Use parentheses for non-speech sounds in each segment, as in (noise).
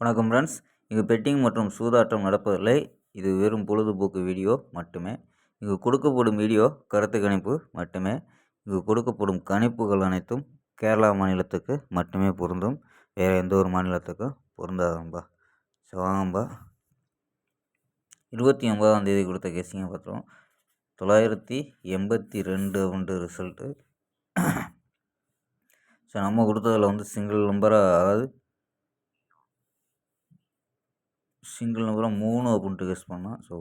வணக்கம் ஃப்ரெண்ட்ஸ் இங்கு பெட்டிங் மற்றும் சூதாட்டம் நடப்பதில்லை. இது வெறும் பொழுதுபோக்கு வீடியோ மட்டுமே. இங்கு கொடுக்கப்படும் வீடியோ கருத்து கணிப்பு மட்டுமே. இங்கு கொடுக்கப்படும் கணிப்புகள் அனைத்தும் கேரளா மாநிலத்துக்கு மட்டுமே பொருந்தும். வேறு எந்த ஒரு மாநிலத்துக்கும் பொருந்தாதம்பா. ஸோ வாங்கம்பா. இருபத்தி ஒன்பதாம் தேதி கொடுத்த கேசிங்க பார்த்தோம் தொள்ளாயிரத்தி எண்பத்தி ரெண்டு அப்படின்ற ரிசல்ட்டு ஸோ நம்ம கொடுத்ததில் வந்து சிங்கிள் நம்பராக அதாவது சிங்கிள் நம்பராக மூணு அப்படின்ட்டு கெஸ் பண்ணோம் ஸோ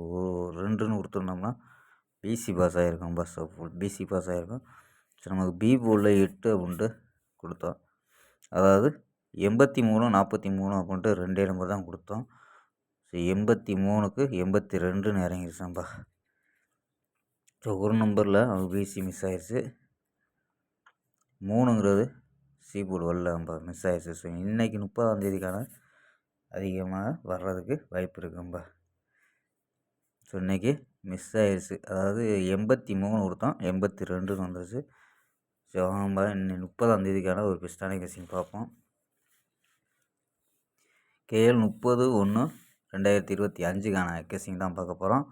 ரெண்டுன்னு கொடுத்துருந்தோம்னா பிசி பாஸ் ஆகிருக்கும் பஸ் ஃபுல் பிசி பாஸ் ஆகிருக்கும் ஸோ நமக்கு பி போர்டில் எட்டு அப்படின்ட்டு கொடுத்தோம். அதாவது எண்பத்தி மூணு நாற்பத்தி மூணு அப்படின்ட்டு ரெண்டே நம்பர் தான் கொடுத்தோம். ஸோ எண்பத்தி மூணுக்கு எண்பத்தி ரெண்டுன்னு இறங்கிருச்சாம்பா. ஸோ ஒரு நம்பரில் அவங்க பிசி மிஸ் ஆயிடுச்சு மூணுங்கிறது சி போர்டு வரலம்பா. மிஸ் ஆயிடுச்சு ஸோ இன்றைக்கி முப்பதாம் தேதிக்கான அதிகமாக வர்றதுக்கு வாய்ப்பு இருக்கும்பா. ஸோ இன்றைக்கி மிஸ் ஆயிடுச்சு அதாவது எண்பத்தி மூணு கொடுத்தோம். எண்பத்தி ரெண்டுன்னு வந்துருச்சு. ஸோ ஆமாம்பா இன்னும் முப்பதாம் தேதிக்கான ஒரு பெஸ்ட்டான கெஸிங் பார்ப்போம். கேஎல் முப்பது ஒன்று ரெண்டாயிரத்தி இருபத்தி அஞ்சுக்கான கெஸிங் தான் பார்க்க போகிறோம்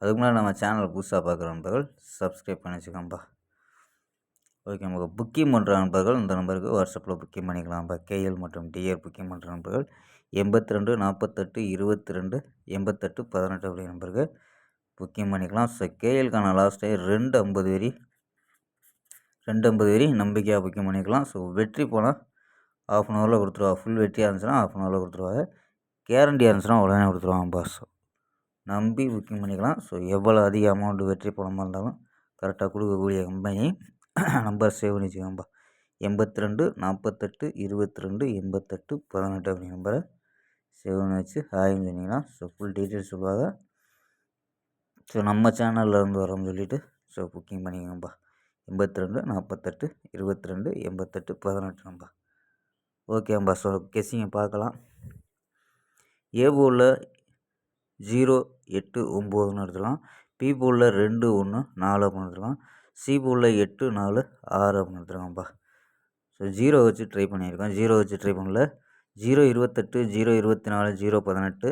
அதுக்கு முன்னாடி நம்ம சேனல் புதுசாக பார்க்குற நண்பர்கள் சப்ஸ்கிரைப் பண்ணி வச்சுக்கோம்பா ஓகே நமக்கு புக்கிங் பண்ணுற நண்பர்கள் இந்த நம்பருக்கு வாட்ஸ்அப்பில் புக்கிங் பண்ணிக்கலாம்ப்பா கேஎல் மற்றும் டிஆர் புக்கிங் பண்ணுற நண்பர்கள் எண்பத்தி ரெண்டு நாற்பத்தெட்டு இருபத்தி ரெண்டு எண்பத்தெட்டு பதினெட்டு அப்படி நம்பருக்கு புக்கிங் பண்ணிக்கலாம். ஸோ கேஎல்கான லாஸ்ட் டே ரெண்டு ஐம்பது வரி ரெண்டு ஐம்பது வரி நம்பிக்கையாக புக்கிங் பண்ணிக்கலாம். ஸோ வெற்றி போனால் ஆஃப் அன் ஹவரில் கொடுத்துருவா ஃபுல் வெற்றியாக இருந்துச்சுன்னா ஆஃப் அன் ஹவரில் கொடுத்துருவாங்க. கேரண்டியாக இருந்துச்சுன்னா உடனே கொடுத்துருவாங்க பாஸ் நம்பி புக்கிங் பண்ணிக்கலாம். ஸோ எவ்வளோ அதிக அமௌண்ட்டு வெற்றி போனமாக இருந்தாலும் கரெக்டாக கொடுக்கக்கூடிய கம்பெனி (clears throat) நம்பர் சேவ் பண்ணி வச்சுக்கோங்கப்பா எண்பத்தி ரெண்டு நாற்பத்தெட்டு இருபத்தி ரெண்டு எண்பத்தெட்டு பதினெட்டு அப்படி நம்பரை சேவ் பண்ணி வச்சு ஹாய்னு சொன்னீங்கன்னா ஸோ ஃபுல் டீட்டெயில்ஸ் சொல்லுவாங்க. ஸோ நம்ம சேனலில் இருந்து வரோம்னு சொல்லிவிட்டு ஸோ புக்கிங் பண்ணிக்கோங்கப்பா எண்பத்தி ரெண்டு நாற்பத்தெட்டு இருபத்தி ரெண்டு எண்பத்தெட்டு பதினெட்டு நம்பா ஓகேம்பா ஸோ கெஸிங்க பார்க்கலாம். ஏ போலில் ஜீரோ எட்டு ஒம்போதுன்னு எடுத்துக்கலாம். பி போலில் ரெண்டு ஒன்று நாலு அப்படின்னு எடுத்துக்கலாம். சி போலில் எட்டு நாலு ஆறு அப்படின்னு எடுத்துருக்காங்கப்பா. ஸோ ஜீரோ வச்சு ட்ரை பண்ணியிருக்கோம். ஜீரோ வச்சு ட்ரை பண்ணல. ஜீரோ இருபத்தெட்டு ஜீரோ இருபத்தி நாலு ஜீரோ பதினெட்டு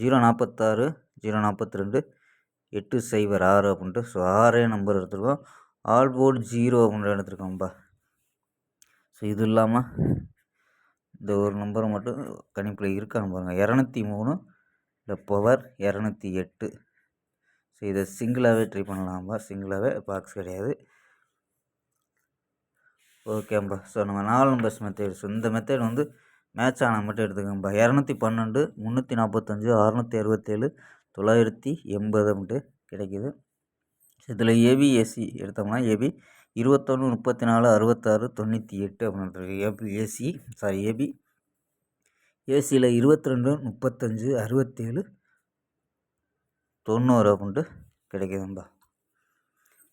ஜீரோ நாற்பத்தாறு ஜீரோ நாற்பத்தி ரெண்டு எட்டு சைபர் ஆறு அப்படின்ட்டு. ஸோ ஆறே நம்பர் எடுத்துருக்கோம். ஆல் போர்டு ஜீரோ அப்படின்ற எடுத்துருக்கோம்ப்பா. ஸோ இது இல்லாமல் இந்த ஒரு நம்பரை மட்டும் கணிப்பில் இருக்கான்னு பாருங்கள் இரநூத்தி மூணு இல்லை பவர் இரநூத்தி எட்டு. ஸோ இதை சிங்கிளாகவே ட்ரை பண்ணலாம்பா. சிங்கிளாகவே பாக்ஸ் கிடையாது. ஓகேம்பா ஸோ நம்ம நாலு நம்பர்ஸ் மெத்தேட் ஸோ இந்த மெத்தேட் வந்து மேட்ச் ஆனால் மட்டும் எடுத்துக்கோம்பா இரநூத்தி பன்னெண்டு முந்நூற்றி நாற்பத்தஞ்சு அறநூற்றி அறுபத்தேழு தொள்ளாயிரத்தி எண்பது அப்படின்ட்டு கிடைக்கிது. இதில் ஏபி ஏசி எடுத்தோம்னா ஏபி இருபத்தொன்று முப்பத்தி நாலு அறுபத்தாறு தொண்ணூற்றி எட்டு அப்படின்னு ஏபி ஏசி சாரி ஏபி ஏசியில் இருபத்தி ரெண்டு முப்பத்தஞ்சு அறுபத்தேழு தொண்ணூறு அப்படின்ட்டு கிடைக்குதும்பா.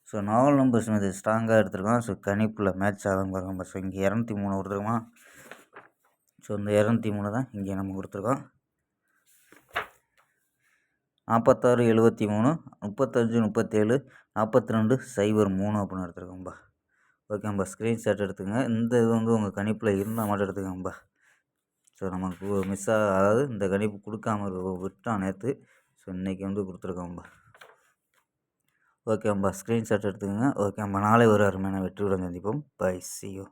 ஸோ நாவல் நம்பர்ஸ் இது ஸ்ட்ராங்காக எடுத்துருக்கான். ஸோ கணிப்பில் மேட்ச் ஆகும் பாருங்க ஸோ இங்கே இரநூத்தி மூணு கொடுத்துருக்கோம் ஸோ இந்த இரநூத்தி மூணு தான் இங்கே நம்ம கொடுத்துருக்கோம். நாற்பத்தாறு எழுபத்தி மூணு முப்பத்தஞ்சு முப்பத்தேழு நாற்பத்தி ரெண்டு சைபர் மூணு அப்படின்னு எடுத்துருக்கோம்பா ஓகேம்பா ஸ்க்ரீன்ஷாட் எடுத்துங்க இந்த இது வந்து உங்கள் கணிப்பில் இருந்தால் மட்டும் எடுத்துக்கோங்கப்பா ஸோ நமக்கு மிஸ் ஆக அதாவது இந்த கணிப்பு கொடுக்காம விட்டான் நேற்று ஸோ இன்றைக்கி வந்து கொடுத்துருக்கோம்பா ஓகேம்பா ஸ்க்ரீன்ஷாட் எடுத்துக்கோங்க. ஓகேம்பா நாளை ஒரு அருமையான வெற்றியுடன் சந்திப்போம். By C you